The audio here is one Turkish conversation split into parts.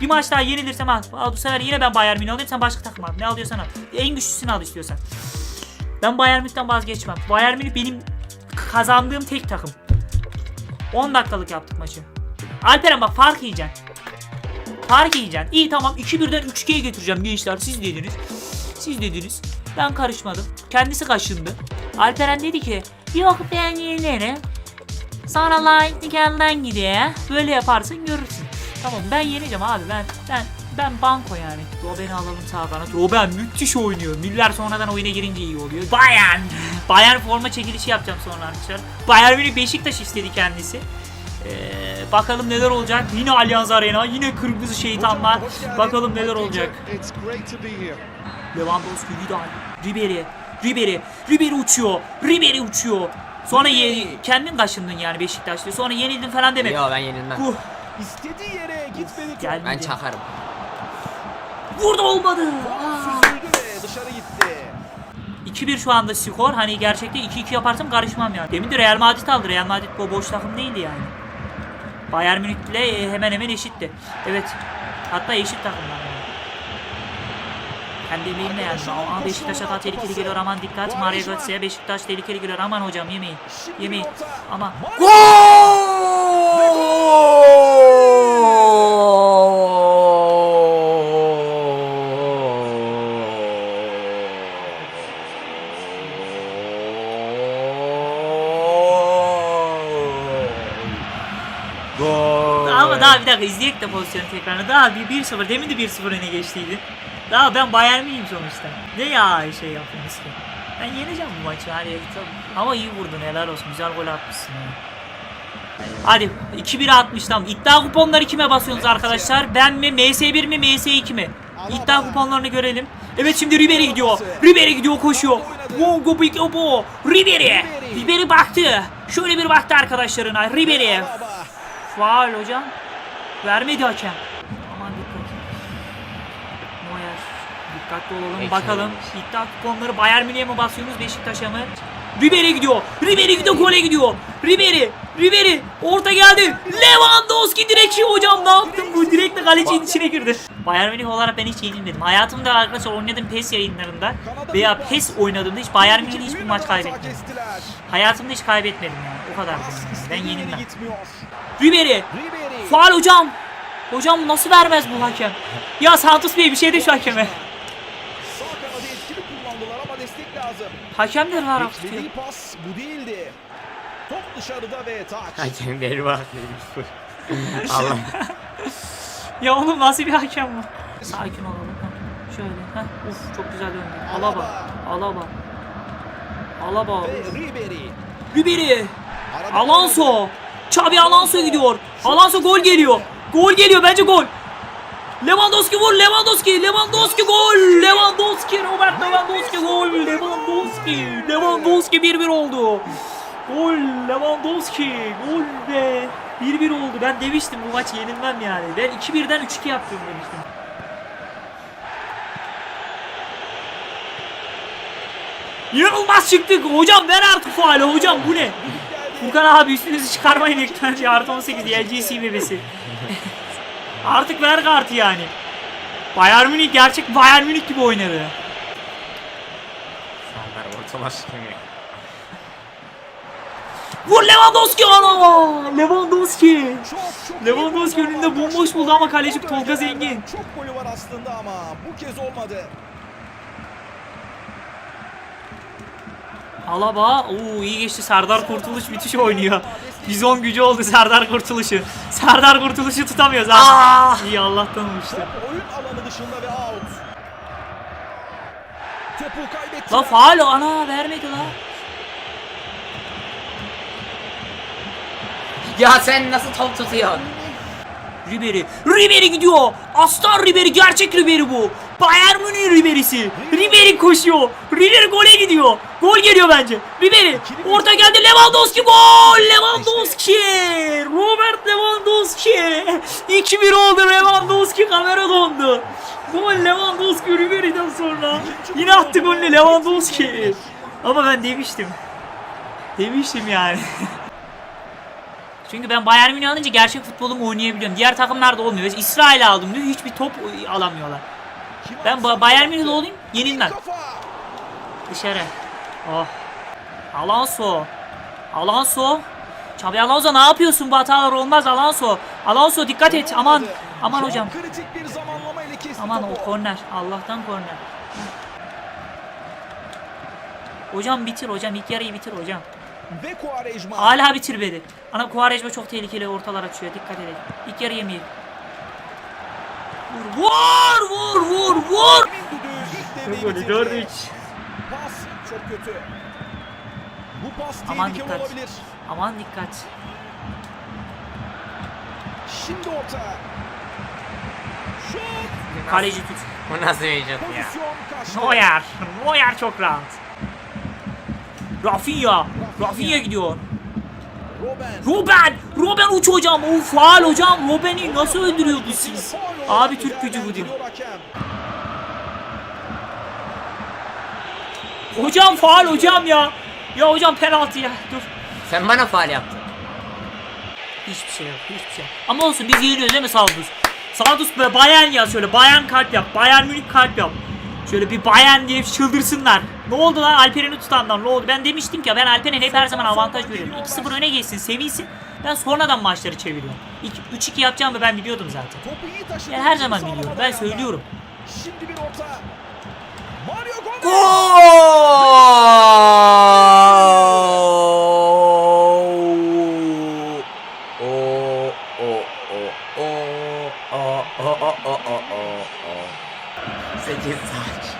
Bir maç daha yenilirsem al. bu sefer yine ben Bayern Münih alayım sen başka takım al. Ne alıyorsan al. En güçlüsünü al istiyorsan. Ben Bayern Münih'ten vazgeçmem. Bayern Münih benim kazandığım tek takım. 10 dakikalık yaptık maçı. Alperen bak fark yiyeceksin. Fark yiyeceksin. İyi tamam 2-1'den 3-2'ye getireceğim gençler. Siz dediniz. Siz dediniz. Ben karışmadım. Kendisi kaşındı. Alperen dedi ki yok ben yenerim. Sonra Lightning'den gidiyor. Böyle yaparsın görürsün. Tamam ben yeneceğim abi ben ben ben banko yani. Robben'i alalım sağ kanat. Robben müthiş oynuyor. Müller sonradan oyuna girince iyi oluyor. Bayern. Bayern forma çekilişi yapacağım sonra arkadaşlar. Bayern Münih Beşiktaş istedi kendisi. Ee, bakalım neler olacak. Yine Allianz Arena, yine kırmızı şeytanlar. Bakalım neler olacak. Lewandowski, Vidal, Ribery, Ribery, Ribery uçuyor, Ribery uçuyor. Sonra ye, kendin kaşındın yani Beşiktaş'ta. Sonra yenildin falan demek. Yok ben yenilmem. Uh, İstediği yere gitmedi top. gelmedi. Ben çakarım. Burada olmadı. Aa. Süzüldü ve dışarı gitti. 2-1 şu anda skor. Hani gerçekte 2-2 yaparsam karışmam yani. Demin de Real Madrid aldı. Real Madrid bu boş takım değildi yani. Bayern Münih'le e, hemen hemen eşitti. Evet. Hatta eşit takımlar yani. Kendi emeğimle yani. Aa, Beşiktaş hata tehlikeli geliyor aman dikkat. Mario Götze'ye Beşiktaş tehlikeli geliyor aman hocam yemeyin. Yemeyin. Ama Ama dakika izleyek de pozisyonu tekrarını. Daha bir 1-0 demin de 1-0 öne geçtiydi. Daha ben Bayern miyim sonuçta? Ne ya şey yaptınız ki? Ben yeneceğim bu maçı. Tabii. Ama iyi vurdun helal olsun. Güzel gol atmışsın ya. Hadi 2-1 atmış tamam. İddia kuponları kime basıyorsunuz arkadaşlar? Ben mi? MS1 mi? MS2 mi? İddia kuponlarını görelim. Evet şimdi Ribery gidiyor. Ribery gidiyor koşuyor. Bongo Big Obo. Ribery. Ribery baktı. Şöyle bir baktı arkadaşlarına. Ribery. Faal hocam. Vermedi hakem. Aman dikkat. Moyer. Dikkatli olalım. Peki. Bakalım. İddia kuponları Bayern Münih'e mi basıyorsunuz Beşiktaş'a mı? Ribery gidiyor. Ribery gidiyor gole gidiyor. Ribery. Ribery. Orta geldi. Lewandowski direkt iyi hocam ne yaptın bu? Direkt de kalecinin içine girdi. Bayern Münih olarak ben hiç yenilmedim. Hayatımda arkadaşlar oynadığım PES yayınlarında veya PES oynadığımda hiç Bayern Münih'le hiçbir maç kaybetmedim. Hayatımda hiç kaybetmedim yani. O kadar. Ben yenilmem. Ribery. Faal hocam. Hocam nasıl vermez bu hakem? Ya Santos Bey bir şey de şu hakeme. Sağ kanadı etkili kullandılar ama destek lazım. Hakem de var. Beklediği pas bu değildi. Top dışarıda ve taç. Hakem bak. Allah. Ya oğlum nasıl bir hakem bu? Sakin olalım. Şöyle. Ha. Uf çok güzel döndü. Alaba. Alaba. Alaba. Ve Ribery. Alonso. Xabi Alonso gidiyor. Alonso gol geliyor. Gol geliyor bence gol. Lewandowski vur Lewandowski Lewandowski gol. Lewandowski Robert Lewandowski gol. Lewandowski Lewandowski 1-1 oldu. Gol Lewandowski gol be 1-1 oldu. Ben demiştim bu maç yenilmem yani. Ben 2-1'den 3-2 yaptım demiştim. İnanılmaz çıktık. Hocam ver artık faali. Hocam bu ne Furkan abi üstünüzü çıkarmayın lütfen artı 18 LGC bebesi Artık ver kartı yani. Bayern Münih gerçek Bayern Münih gibi oynadı. Sandar ortalar şimdi. Vur Lewandowski ana! Lewandowski. Lewandowski önünde bomboş buldu ama kaleci Tolga Zengin. Çok golü var aslında ama bu kez olmadı. Alaba, oo iyi geçti. Serdar Kurtuluş müthiş oynuyor. Bizon gücü oldu Serdar Kurtuluş'u. Serdar Kurtuluş'u tutamıyoruz ha. İyi Allah'tan olmuştu. Oyun alanı dışında ve out. Topu kaybetti. La faal ana vermedi la. Ya sen nasıl top tutuyorsun? Ribery. Ribery gidiyor. Aslan Ribery gerçek Ribery bu. Bayern Münih Ribery'si. Ribery koşuyor. Ribery gole gidiyor. Gol geliyor bence. Ribery. Orta geldi Lewandowski gol. Lewandowski. Robert Lewandowski. 2-1 oldu Lewandowski kamera dondu. Gol Lewandowski Ribery'den sonra. Yine attı golünü Lewandowski. Ama ben demiştim. Demiştim yani. Çünkü ben Bayern Münih alınca gerçek futbolumu oynayabiliyorum. Diğer takımlarda olmuyor. İsrail aldım diyor hiçbir top alamıyorlar. Ben Ba- Bayern Münih'de olayım yenilmem. Dışarı. Oh. Alonso. Alonso. Çabi Alonso ne yapıyorsun bu hatalar olmaz Alonso. Alonso dikkat et aman. Aman hocam. Aman o korner. Allah'tan korner. Hocam bitir hocam ilk yarıyı bitir hocam. Ve Quaresma. Hala bitirmedi. Ana Quaresma çok tehlikeli ortalar açıyor. Dikkat edin. İlk yarı yemeyelim. Vur vur vur Golü gördük. Pas çok kötü. Bu pas Aman tehlikeli dikkat. olabilir. Aman dikkat. Şimdi orta. Şut. Kaleci tut. Bu nasıl bir şut ya? Pozisyon kaçtı. Neuer. Neuer çok rahat. Rafinha. Rafinha gidiyor. Robben. Robben. Robben uç hocam. O faal hocam. Robben'i nasıl öldürüyordu siz? Abi Türk gücü bu diyor. Hocam faal hocam ya. Ya hocam penaltı ya. Dur. Sen bana faal yaptın. Hiçbir şey yok. Hiçbir şey yok. Ama olsun biz yeniyoruz değil mi Saldus? Saldus be Bayern ya şöyle Bayern kalp yap. Bayern Münih kalp yap. Şöyle bir Bayern diye çıldırsınlar. Ne oldu lan Alperen'i tutanlar ne oldu? Ben demiştim ki ya, ben Alperen'e hep her zaman avantaj veriyorum. 2-0 öne geçsin sevinsin. Ben sonradan maçları çeviriyorum. İlk 3-2 yapacağımı ben biliyordum zaten. Topu iyi taşıdı. Ya her zaman biliyorum. Ben söylüyorum. Şimdi bir orta. Gol! O o o o a a a a a a. 8 saat.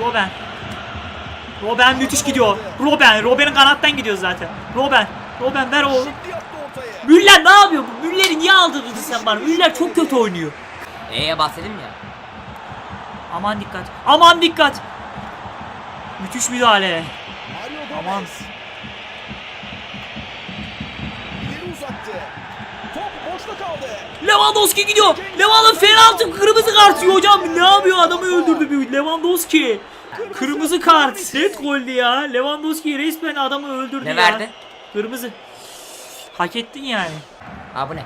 Robben. Robben müthiş gidiyor. Robben. Robben'in kanattan gidiyor zaten. Robben. Robben ver o. Müller ne yapıyor? Müller'i niye aldırdın sen bana? Müller çok kötü oynuyor. Eee bahsedeyim ya. Aman dikkat. Aman dikkat. Müthiş müdahale. Aman. İleri uzattı. Top boşta kaldı. Lewandowski gidiyor. Lewandowski penaltı kırmızı kart yiyor hocam. Ne yapıyor? Adamı öldürdü bir Lewandowski. Kırmızı kart. Net goldü ya. Lewandowski resmen adamı öldürdü Ne ya. verdi? Kırmızı. Hak ettin yani. Aa bu ne?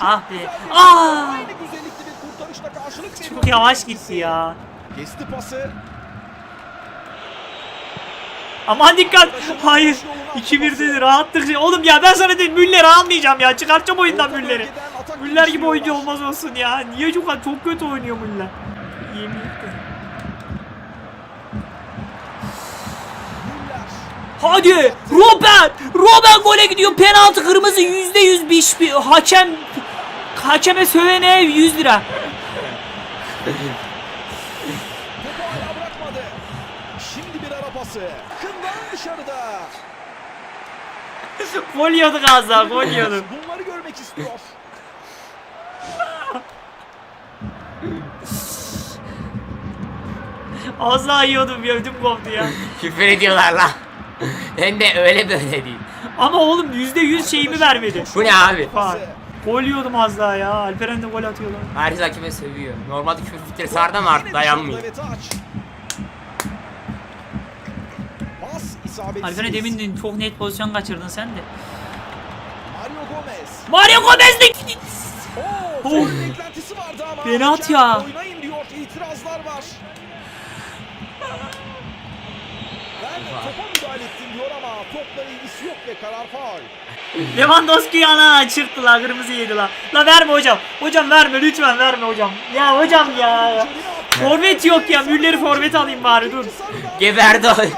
Ah be. Güzel bir- Aa! Aynı güzellikli bir kurtarışla karşılık veriyor. Çok yavaş gitti ya. Kesti pası. Aman dikkat. Hayır. 2-1'de rahatlık. Oğlum ya ben sana dedim Müller'i almayacağım ya. Çıkartacağım oyundan Müller'i. Müller gibi oyuncu olmaz olsun ya. Niye çok çok kötü oynuyor Müller? Yemin. Hadi Robben! Robben gole gidiyor. Penaltı kırmızı yüzde yüz bir, bir hakem hakeme sövene 100 lira. Topu hala bırakmadı. Şimdi bir ara pası. Kından dışarıda. Gol yiyorduk az daha gol yiyorduk. Bunları görmek istiyor. Az daha yiyordum ya ödüm koptu ya. Küfür ediyorlar lan. Hem de öyle böyle değil. Ama oğlum yüzde yüz şeyimi vermedi. Bu ne abi? Bak, Gol yiyordum az daha ya. Alperen de gol atıyorlar. Herkes hakime sövüyor. Normalde küfür filtresi var ama artık dayanmıyor. Alperen demin çok net pozisyon kaçırdın sen de. Mario Gomez. Mario Gomez de Oh. beklentisi vardı ama. Ya. Oynayın diyor. İtirazlar var. Ben topa müdahale ettim diyor ama topla ilgisi yok ve karar faul. Lewandowski ana çırptılar kırmızı yedi la. La verme hocam. Hocam verme lütfen verme hocam. Ya hocam ya. Forvet yok ya. Müller'i forvet alayım bari dur. Geberdi oyuncu.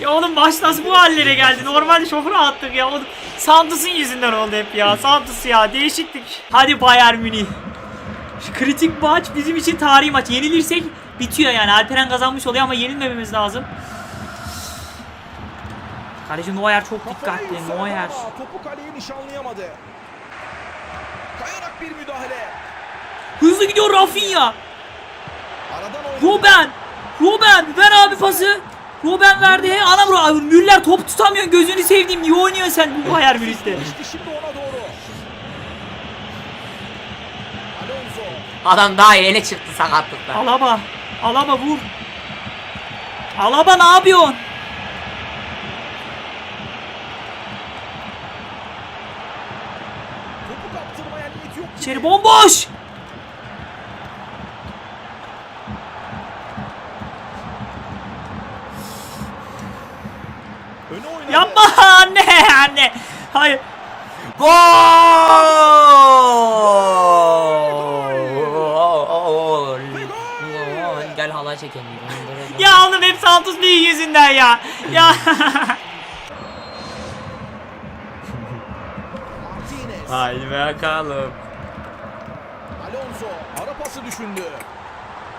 Ya oğlum maç nasıl bu hallere geldi? Normalde çok rahattık ya. Oğlum Santos'un yüzünden oldu hep ya. Santos ya değişiklik. Hadi Bayern Münih. Şu kritik maç bizim için tarihi maç. Yenilirsek bitiyor yani. Alperen kazanmış oluyor ama yenilmememiz lazım. Kaleci Neuer çok dikkatli. Neuer. Topu kaleye nişanlayamadı. Kayarak bir müdahale. Hızlı gidiyor Rafinha. Robben. Robben ver abi pası. Robben verdi. Anam Ro- Müller top tutamıyor. Gözünü sevdiğim. Niye oynuyorsun sen bu Bayern Münih'te? İşte şimdi ona doğru. Alonso. Adam daha yeni çıktı sakatlıktan. Alaba. Alaba vur. Alaba ne yapıyorsun? yok. İçeri bomboş. Öne oynadı. Yapma anne anne. Hayır. Gol! Gol! Gel halay çekelim. Ya oğlum hep Santos Bey yüzünden ya. Ya. Martinez. Haydi bakalım. Alonso ara pası düşündü.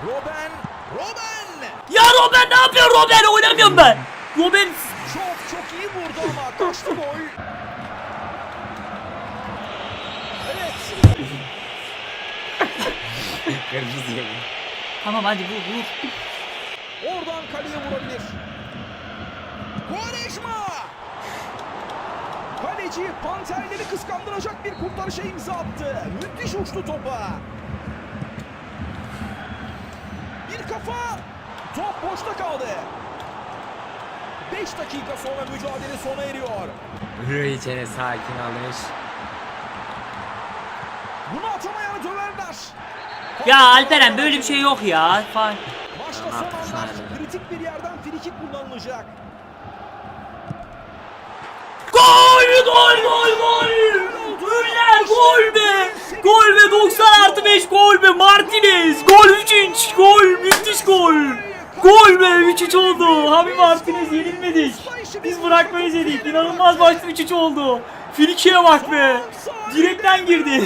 Robben. Robben. ya Robben ne yapıyor Robben? Oynamıyorum ben. Robben Çok çok iyi vurdu ama kaçtı gol. Evet. Tamam hadi vur vur. Oradan kaleye vurabilir. Quaresma. Kaleci panterleri kıskandıracak bir kurtarışa imza attı. Müthiş uçtu topa. Bir kafa. Top boşta kaldı. 5 dakika sonra mücadele sona eriyor. Rüyçene sakin alış. Bunu atamayana döverler. Ya Alperen böyle bir şey yok ya. Maçta son anlar kritik bir yerden frikik kullanılacak. Gol gol gol. Müller gol be. Gol be 90 artı 5 gol be Martinez. Gol 3 gol müthiş gol. Gol be 3-3 oldu. Abi Martinez yenilmedik. Biz bırakmayız dedik. İnanılmaz maçta 3-3 oldu. Frikik'e bak be. Direkten girdi.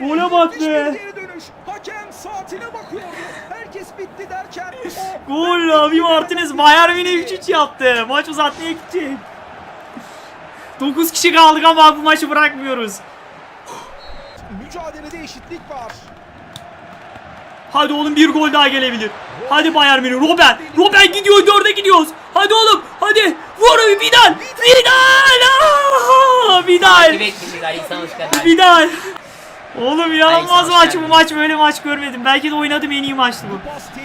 Gole bak be. Hakem saatine bakıyordu. Herkes bitti derken Gol abi Martinez Bayern Münih 3-3 yaptı. Maç uzatmaya gidecek. 9 kişi kaldık ama bu maçı bırakmıyoruz. mücadelede eşitlik var. Hadi oğlum bir gol daha gelebilir. Hadi Bayern Münih. Robben. Robben gidiyor. Dörde gidiyoruz. Hadi oğlum. Hadi. Vur Vidal. Vidal. Aa, Vidal. Vidal. Oğlum inanılmaz maç bu maç. Böyle maç görmedim. Belki de oynadığım en iyi maçtı bu.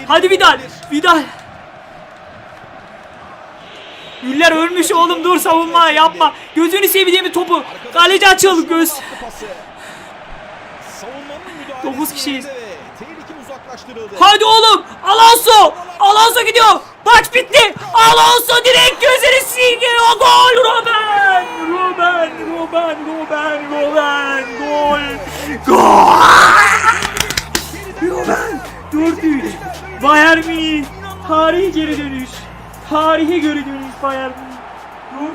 Hadi Vidal. Vidal. Müller ölmüş oğlum dur savunma yapma. Gözünü sevdiğimi topu. Kaleci açıl göz. attı pası. Savunmanın müdahalesi Dokuz kişiyiz. Hadi oğlum. Alonso. Alonso gidiyor. Maç bitti. Alonso direkt gözünü silgiyor. Gol Robben. Robben. Robben. Robben. Robben. Gol. Gol. Robben. 4-3. Bayern Münih. Tarihi geri dönüş. Geri dönüş Bayern Münih. 4-3.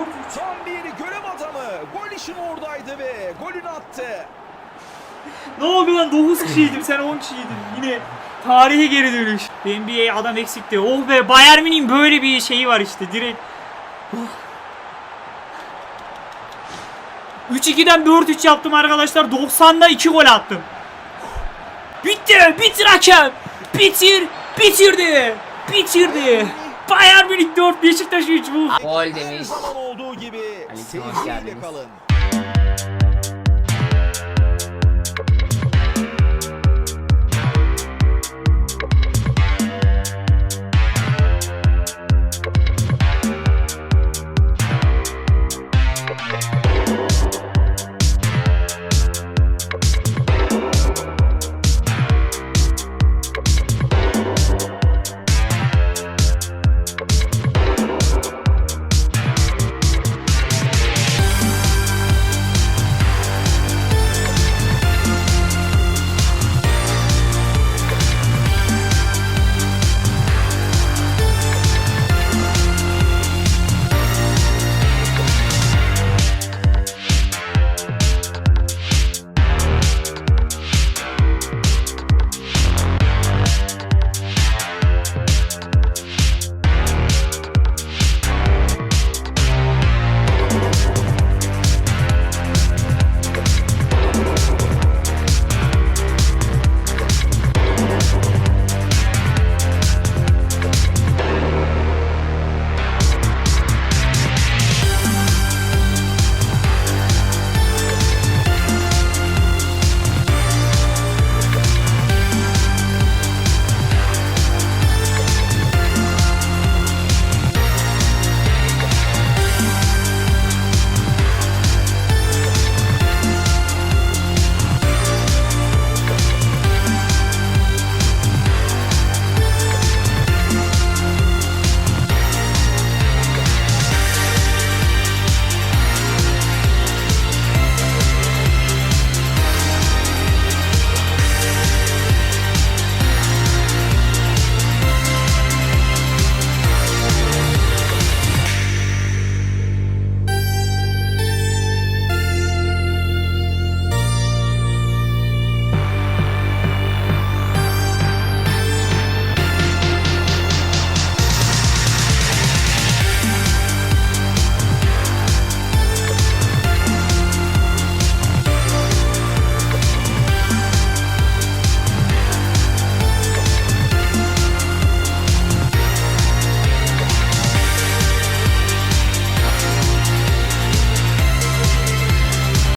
4-3. Tam bir görev adamı. Gol işin oradaydı ve golünü attı. Ne oldu lan 9 kişiydim sen 10 kişiydin yine tarihe geri dönüş. NBA adam eksikti. Oh be Bayern Münih'in böyle bir şeyi var işte direkt. Oh. 3-2'den 4-3 yaptım arkadaşlar. 90'da 2 gol attım. Bitti. Bitir hakem. Bitir. Bitirdi. Bitirdi. Bayern Münih 4 Beşiktaş 3 bu. Gol Her demiş. zaman olduğu gibi Ali, hoş geldiniz. kalın.